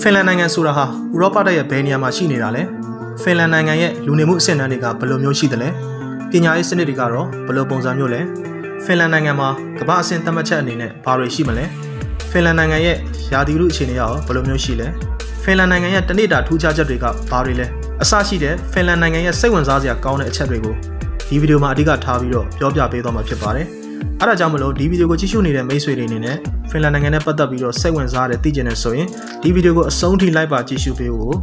ဖင်လန်နိုင်ငံဆိုတာဟာဥရောပတိုက်ရဲ့ဘယ်နေရာမှာရှိနေတာလဲဖင်လန်နိုင်ငံရဲ့လူနေမှုအဆင့်အတန်းတွေကဘယ်လိုမျိုးရှိသလဲပညာရေးစနစ်တွေကတော့ဘယ်လိုပုံစံမျိုးလဲဖင်လန်နိုင်ငံမှာကမ္ဘာအဆင့်သတ်မှတ်ချက်အနေနဲ့ဘာတွေရှိမလဲဖင်လန်နိုင်ငံရဲ့ယာတီလူအခြေအနေရောဘယ်လိုမျိုးရှိလဲဖင်လန်နိုင်ငံရဲ့တနေ့တာထူးခြားချက်တွေကဘာတွေလဲအစရှိတဲ့ဖင်လန်နိုင်ငံရဲ့စိတ်ဝင်စားစရာကောင်းတဲ့အချက်တွေကိုဒီဗီဒီယိုမှာအဓိကထားပြီးတော့ပြောပြပေးသွားမှာဖြစ်ပါတယ် အဲ့ဒါကြောင့်မလို့ဒီဗီဒီယိုကိုကြည့်ရှုနေတဲ့မိတ်ဆွေတွေအနေနဲ့ဖင်လန်နိုင်ငံနဲ့ပတ်သက်ပြီးတော့စိတ်ဝင်စားတဲ့သိကျင်နေဆိုရင်ဒီဗီဒီယိုကိုအဆုံးထိလိုက်ပါကြည့်ရှုပေးဖို့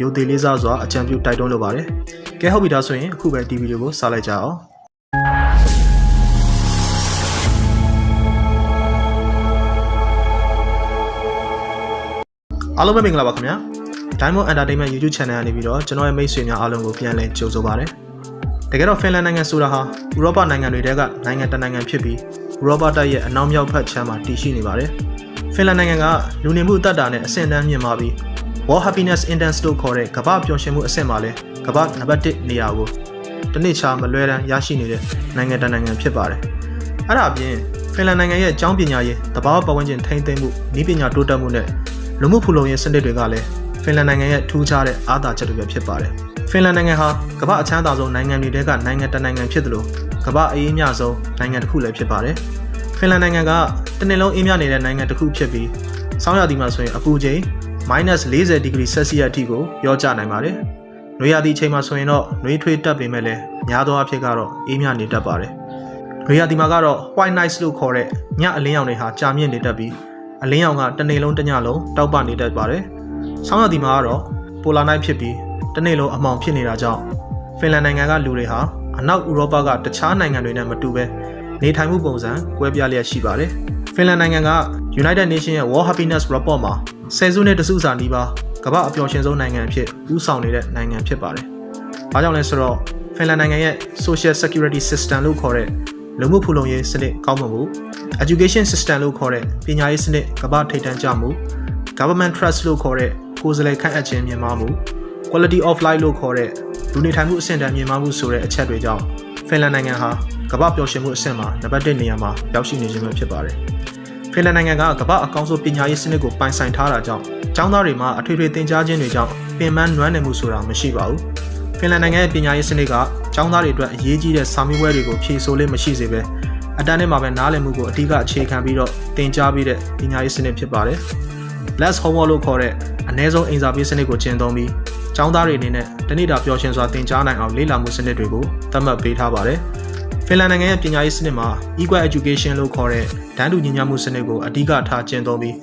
ရိုသေလေးစားစွာအကြံပြုတိုက်တွန်းလိုပါတယ်။ကဲဟုတ်ပြီဒါဆိုရင်အခုပဲဒီဗီဒီယိုကိုစလိုက်ကြအောင်။အားလုံးပဲမင်္ဂလာပါခင်ဗျာ။ Diamond Entertainment YouTube Channel ကနေပြီးတော့ကျွန်တော်ရဲ့မိတ်ဆွေများအားလုံးကိုပြန်လည်ကြိုဆိုပါရစေ။ တကယ်တော့ဖင်လန်နိုင်ငံဆိုတာဟာဥရောပနိုင်ငံတွေထဲကနိုင်ငံတစ်နိုင်ငံဖြစ်ပြီးဥရောပတိုက်ရဲ့အနောက်မြောက်ဘက်ခြမ်းမှာတည်ရှိနေပါတယ်။ဖင်လန်နိုင်ငံကလူနေမှုအသက်တာနဲ့အဆင့်အတန်းမြင့်မားပြီး World Happiness Index လို့ခေါ်တဲ့ကမ္ဘာပျော်ရွှင်မှုအဆင့်မှာလဲကမ္ဘာနံပါတ်1နေရာကိုတစ်နှစ်ချာမလွဲတမ်းရရှိနေတဲ့နိုင်ငံတစ်နိုင်ငံဖြစ်ပါတယ်။အဲ့ဒါအပြင်ဖင်လန်နိုင်ငံရဲ့အကြောင်းပညာရေးတဘာဝပတ်ဝန်းကျင်ထိန်းသိမ်းမှုနည်းပညာတိုးတက်မှုနဲ့လူမှုဖူလုံရေးစနစ်တွေကလည်းဖင်လန်နိုင်ငံရဲ့ထူးခြားတဲ့အားသာချက်တွေပဲဖြစ်ပါတယ်။ ဖင်လန်နိုင်ငံဟာကမ္ဘာအချမ်းသာဆုံးနိုင်ငံတွေထဲကနိုင်ငံတစ်နိုင်ငံဖြစ်တယ်လို့ကမ္ဘာအရေးအမြဆုံးနိုင်ငံတစ်ခုလည်းဖြစ်ပါတယ်။ဖင်လန်နိုင်ငံကတစ်နှစ်လုံးအေးမြနေတဲ့နိုင်ငံတစ်ခုဖြစ်ပြီးဆောင်းရာသီမှာဆိုရင်အပူချိန် -40 ဒီဂရီဆယ်စီယပ်အထိကိုရောကျနိုင်ပါတယ်။နွေရာသီချိန်မှာဆိုရင်တော့နွေးထွေးတက်ပေမဲ့လည်းများသောအားဖြင့်ကတော့အေးမြနေတတ်ပါတယ်။နွေရာသီမှာကတော့ white nights လို့ခေါ်တဲ့ညအလင်းရောင်တွေဟာကြာမြင့်နေတတ်ပြီးအလင်းရောင်ကတစ်နေ့လုံးတစ်ညလုံးတောက်ပနေတတ်ပါတယ်။ဆောင်းရာသီမှာကတော့ polar night ဖြစ်ပြီး တစ်နေ့လုံးအမှောင်ဖြစ်နေတာကြောင့်ဖင်လန်နိုင်ငံကလူတွေဟာအနောက်ဥရောပကတခြားနိုင်ငံတွေနဲ့မတူဘဲနေထိုင်မှုပုံစံကွဲပြားလျက်ရှိပါတယ်။ဖင်လန်နိုင်ငံက United Nations ရဲ့ World Happiness Report မှာဆယ်စုနှစ်တစုစာနီးပါးကမ္ဘာအပျော်ရွှင်ဆုံးနိုင်ငံအဖြစ်ဦးဆောင်နေတဲ့နိုင်ငံဖြစ်ပါတယ်။ဘာကြောင့်လဲဆိုတော့ဖင်လန်နိုင်ငံရဲ့ Social Security System လို့ခေါ်တဲ့လူမှုဖူလုံရေးစနစ်ကောင်းမွန်မှု Education System လို့ခေါ်တဲ့ပညာရေးစနစ်ကမ္ဘာထိပ်တန်းကျမှု Government Trust လို့ခေါ်တဲ့ကိုယ်စားလှယ်ခန့်အပ်ခြင်းမြင့်မားမှု Quality of Life လို့ခေါ်တဲ့လူနေထိုင်မှုအဆင့်တန်းမြင့်မားမှုဆိုတဲ့အချက်တွေကြောင့်ဖင်လန်နိုင်ငံဟာကမ္ဘာပျော်ရွှင်မှုအဆင့်မှာနံပါတ်1နေရာမှာရောက်ရှိနေခြင်းပဲဖြစ်ပါတယ်။ဖင်လန်နိုင်ငံကကမ္ဘာအကောင်းဆုံးပညာရေးစနစ်ကိုပိုင်ဆိုင်ထားတာကြောင့်ကျောင်းသားတွေမှာအထွေထွေသင်ကြားခြင်းတွေကြောင့်ပင်ပန်းနွမ်းနယ်မှုဆိုတာမရှိပါဘူး။ဖင်လန်နိုင်ငံရဲ့ပညာရေးစနစ်ကကျောင်းသားတွေအတွက်အရေးကြီးတဲ့စာမေးပွဲတွေကိုဖြေဆိုလို့မရှိစေဘဲအတန်းထဲမှာပဲနားလည်မှုကိုအဓိကအခြေခံပြီးတော့သင်ကြားပေးတဲ့ပညာရေးစနစ်ဖြစ်ပါတယ်။ Less Homework လို့ခေါ်တဲ့အနည်းဆုံးအင်စာပေးစနစ်ကိုကျင့်သုံးပြီး ကျောင်းသားတွေအနေနဲ့တနေ့တာပျော်ရွှင်စွာသင်ကြားနိုင်အောင်လေ့လာမှုစနစ်တွေကိုသတ်မှတ်ပေးထားပါတယ်။ဖင်လန်နိုင်ငံရဲ့ပညာရေးစနစ်မှာ Equal Education လို့ခေါ်တဲ့တန်းတူညီမျှမှုစနစ်ကိုအဓိကထားကျင့်သုံးပြီး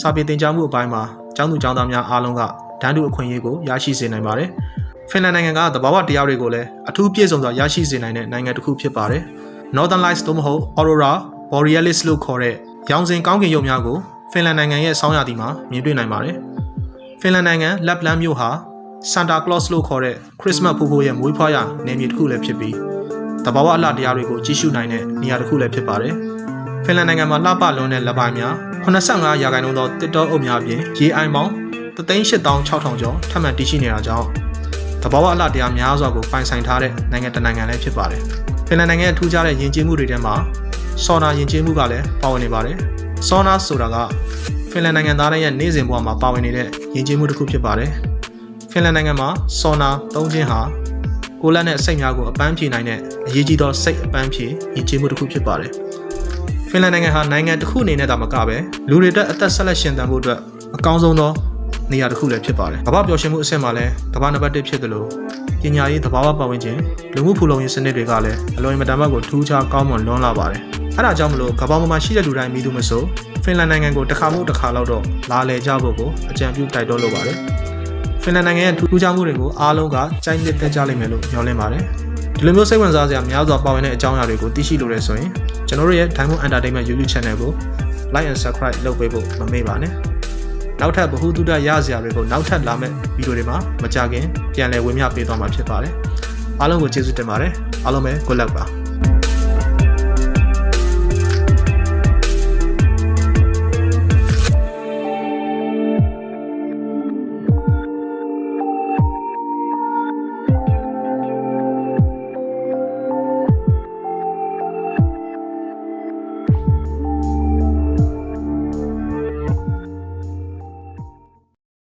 စာပေသင်ကြားမှုအပိုင်းမှာကျောင်းသူကျောင်းသားများအားလုံးကတန်းတူအခွင့်အရေးကိုရရှိစေနိုင်ပါတယ်။ဖင်လန်နိုင်ငံကသဘာဝတရားတွေကိုလည်းအထူးပြည့်စုံစွာရရှိစေနိုင်တဲ့နိုင်ငံတစ်ခုဖြစ်ပါတယ်။ Northern Lights သို့မဟုတ် Aurora Borealis လို့ခေါ်တဲ့ရောင်စဉ်ကောင်းကင်ရုပ်များကိုဖင်လန်နိုင်ငံရဲ့ဆောင်းရာသီမှာမြင်တွေ့နိုင်ပါတယ်။ဖင်လန်နိုင်ငံ Lapland မြို့ဟာ Santa Claus လို့ခေါ်တဲ့ Christmas ဖိုးဖိုးရဲ့မွေးဖွားရာနယ်မြေတစ်ခုလည်းဖြစ်ပြီးတဘာဝအလှတရားတွေကိုကြည့်ရှုနိုင်တဲ့နေရာတစ်ခုလည်းဖြစ်ပါတယ်။ဖင်လန်နိုင်ငံမှာလှပလွန်းတဲ့လက်ပိုင်းများ85ရာခိုင်နှုန်းသောတစ်တောအုပ်များအပြင်ရေအိုင်ပေါင်း386,000ကျော်ထပ်မံတည်ရှိနေတာကြောင့်တဘာဝအလှတရားများစွာကိုပိုင်ဆိုင်ထားတဲ့နိုင်ငံတစ်နိုင်ငံလည်းဖြစ်ပါတယ်။ဖင်လန်နိုင်ငံရဲ့ထူးခြားတဲ့ယဉ်ကျေးမှုတွေထဲမှာဆော်နာယဉ်ကျေးမှုကလည်းပါဝင်နေပါတယ်။ဆော်နာဆိုတာကဖင်လန်နိုင်ငံသားတွေရဲ့နေ့စဉ်ဘဝမှာပါဝင်နေတဲ့ယဉ်ကျေးမှုတစ်ခုဖြစ်ပါတယ်။ ဖင်လန်နိုင်ငံမှာဆော်နာသုံးခြင်းဟာကိုလက်နဲ့စိတ်များကိုအပန်းဖြေနိုင်တဲ့အရေးကြီးသောစိတ်အပန်းဖြေယဉ်ကျေးမှုတစ်ခုဖြစ်ပါတယ်။ဖင်လန်နိုင်ငံဟာနိုင်ငံတစ်ခုအနေနဲ့သာမကပဲလူတွေအတွက်အသက်ဆက်လက်ရှင်သန်ဖို့အတွက်အကောင်းဆုံးသောနေရာတစ်ခုလည်းဖြစ်ပါတယ်။ကမ္ဘာပျော်ရွှင်မှုအဆင့်မှာလည်းကမ္ဘာနံပါတ်1ဖြစ်တယ်လို့ပညာရေးသဘာဝပတ်ဝန်းကျင်လူမှုဖူလုံရေးစနစ်တွေကလည်းအလွန်အင်မတန်မှကိုထူးခြားကောင်းမွန်လွန်းလာပါတယ်။အဲဒါကြောင့်မလို့ကမ္ဘာပေါ်မှာရှိတဲ့လူတိုင်းမိသူမဆိုဖင်လန်နိုင်ငံကိုတစ်ခါမှတစ်ခါလောက်တော့လာလည်ကြဖို့ကိုအကြံပြုတိုက်တွန်းလိုပါတယ်။ ဖင်လန်နိုင်ငံရဲ့ထူးခြားမှုတွေကိုအားလုံးကကြိုက်နှစ်သက်ကြလိမ့်မယ်လို့မျှော်လင့်ပါတယ်။ဒီလိုမျိုးစိတ်ဝင်စားစရာများစွာပါဝင်တဲ့အကြောင်းအရာတွေကိုသိရှိလိုရဆိုရင်ကျွန်တော်တို့ရဲ့ Diamond Entertainment YouTube Channel ကို Like and Subscribe လုပ်ပေးဖို့မမေ့ပါနဲ့။နောက်ထပ်ဗဟုသုတရစရာတွေကိုနောက်ထပ်လာမယ့်ဗီဒီယိုတွေမှာမကြခင်ပြန်လည်ဝင်မျှပေးသွားမှာဖြစ်ပါတယ်။အားလုံးကိုကျေးဇူးတင်ပါတယ်။အားလုံးပဲ good luck ပါ။